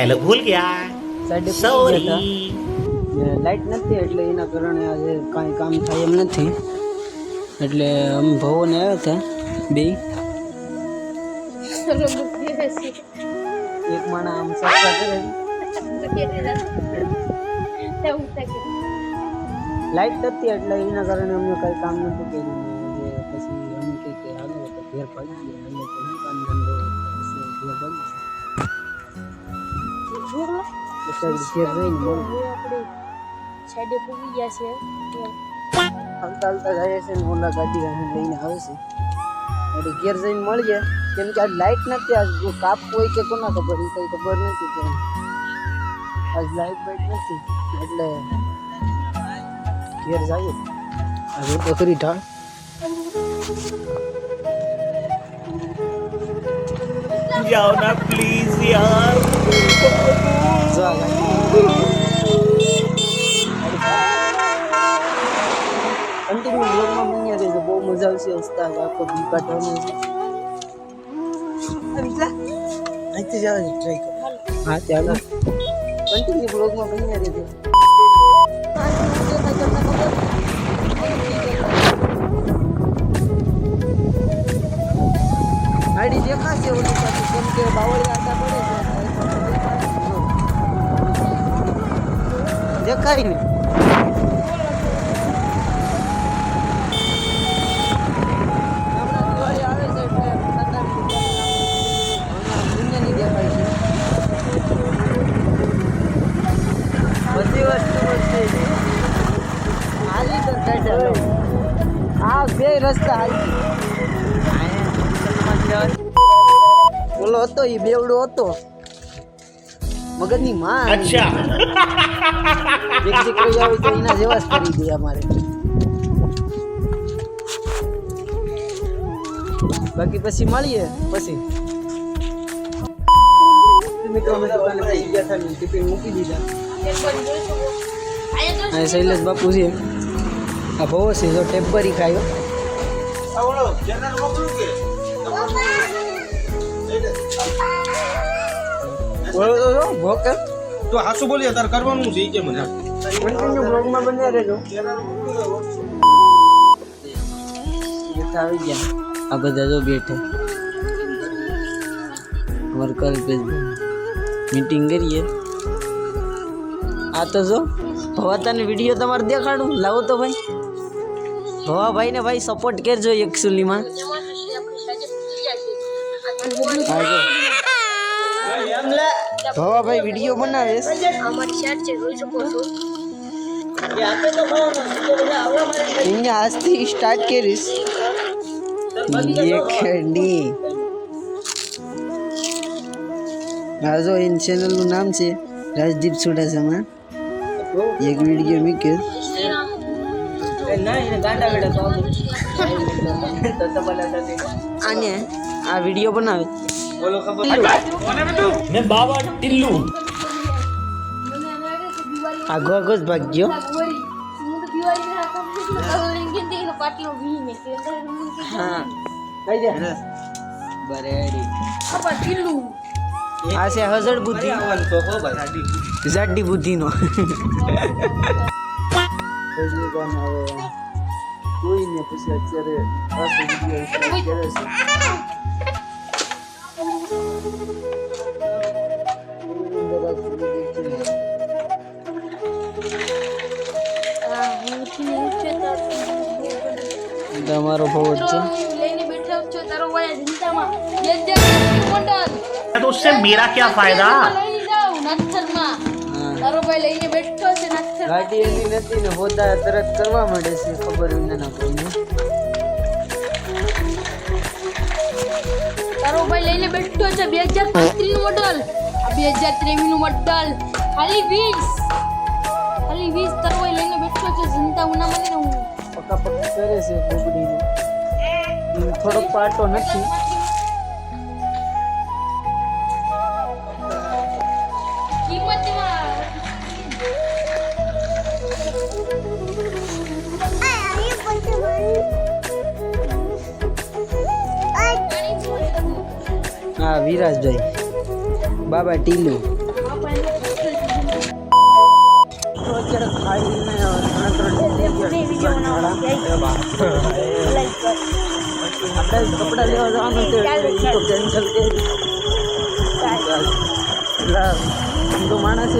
Dialog ભૂલ ગયા. Sorry light નથી એટલે એના કારણે આજે કાંઈ કામ થાય એમ નથી. એટલે અમે ભવોને આવ્યા હતા બે. એક માણા આમ સસ્તા કરે. લાઈટ નથી એટલે એના કારણે અમને કંઈ કામ નથી કર્યું. પછી અમે કંઈક આવ્યું તો ઘેર પડી ગયા. ગયા ઘેર જઈને મળું હાલતા હાલતા જાય છે ને ઓલા ગાડી અહીં લઈને આવે છે. એટલે ઘેર જઈને મળીએ. કેમ કે આજ લાઇટ નથી આજ કાપ કોઈ કે કોના ખબર? એ કંઈ ખબર નથી કે આજ લાઈટ બાઇટ નથી. એટલે ઘેર જઈએ. આજે ખરી ઢાળ. जाओ ना प्लीज यार જો આ ગાડી કન્ટિન્યુ બ્લોગમાં બન્યા રહેજો બહુ મજા આવશે હસતા આખો બી કાઢવાનો છે અહીંથી જાવ ટ્રાય કરો હા ચાલો કન્ટિન્યુ બ્લોગમાં બન્યા રહેજો તો કાઢ્યા આ બે રસ્તા હાલી. ઓલો હતો એ બેવડો હતો. મગજની માં અચ્છા. એક દીકરી આવી તો એના જેવા જ કરી દે અમારે. બાકી પછી મળીએ પછી. મિત્રો અમે શૈલેષ બાપુ છે. આ ભવો છે જો ખાયો બોલો તો હાસુ બોલીએ તાર કરવાનું છે કે મને કન્ટિન્યુ બ્લોગમાં બન્યા રહેજો આવી ગયા આ બધા જો બેઠે અમારે કલ્પેશ મીટિંગ કરીએ આ તો જો, ભવાતાની વીડિયો તમારે દેખાડું, લાવો તો ભાઈ. ભવા ભાઈ ને ભાઈ સપોર્ટ કરજો એકચ્યુઅલીમાં ભવા ભાઈ વીડિયો બનાવે અહીંયા આજથી સ્ટાર્ટ કરીશ. એક ડી આ જો એન ચેનલનું નામ છે રાજદીપ સુડાસામાં એક વીડિયો મૂક્યો. આને આ વીડિયો બનાવે. બોલો ખબર ને બાવા ટિલ્લુ. આગો આગો જ ભાગ્યો. હા. આ છે હઝડ બુદ્ધિ. જાડી બુદ્ધિનો. અત્યારે તમારો ભવ છે. તો ભાઈ લઈને બેઠો છે ગાડી એની નથી ને હોદા તરત કરવા માંડે છે ખબર વિના ના કોઈને તારો ભાઈ લઈને બેઠો છે બે હજાર ત્રીસનું મોડલ બે હજાર ત્રેવીસનું મોડલ ખાલી વીસ. ખાલી વીસ તારો ભાઈ લઈને બેઠો છે જનતા ઉના મને ને હું પક્કા પક્કી કરે છે થોડોક પાટો નથી. આ વિરાજભાઈ. બાબા ટીલુ. આપણે કપડા લેવા જવાનું છે તો કેન્સલ તો માણસ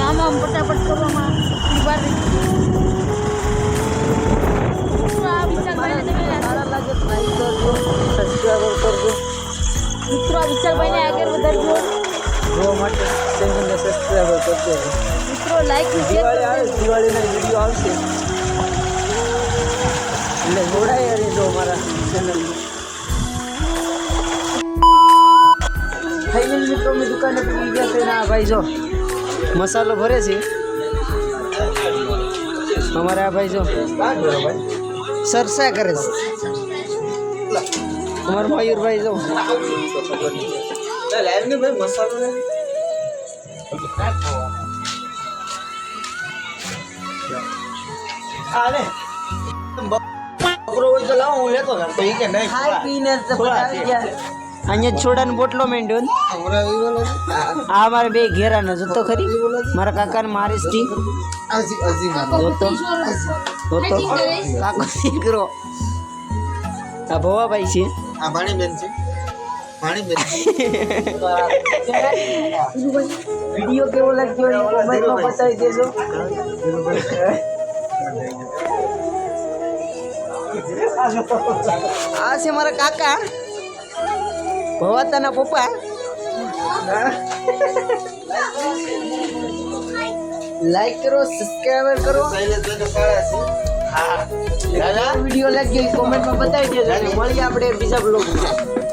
આમાં ફટાફટ કરવામાં આ વિચાર લાગે ટ્રાય મિત્રો વિશાલભાઈને આગળ વધારજો. જોવા માટે ચેનલને સબસ્ક્રાઈબ કરજો. મિત્રો લાઈક દિવાળી આવે દિવાળીના વીડિયો આવશે. એટલે જોડાય રહેજો અમારા ચેનલમાં ફાઇનલ મિત્રો મેં દુકાને પહોંચી ગયા છે. ને આ ભાઈ જો મસાલો ભરે છે. અમારે આ ભાઈ જો સરસા કરે છે. અમારો મયુરભાઈ જો ખાઈ પીને તો બધા આવી ગયા. અહીંયા છોડાનો બોટલો માંડ્યો ને. આ મારે બે ઘેરાનો જોતો ખરી. મારા કાકાને મારી સ્ટી જોતો જોતો કાકો દીકરો આ ભવાભાઈ છે. આ ભાણીબેન છે. ભાણીબેન. વીડિયો કેવો લાગ્યો એ કોમેન્ટમાં બતાવી દેજો. આ છે મારા કાકા. ભવાતાના પપ્પા. લાઈક કરો સબસ્ક્રાઈબર કરો. છે વીડિયો લાગ્યો એ કોમેન્ટમાં બતાવી દેજો. મળીએ આપણે બીજા બ્લોગમાં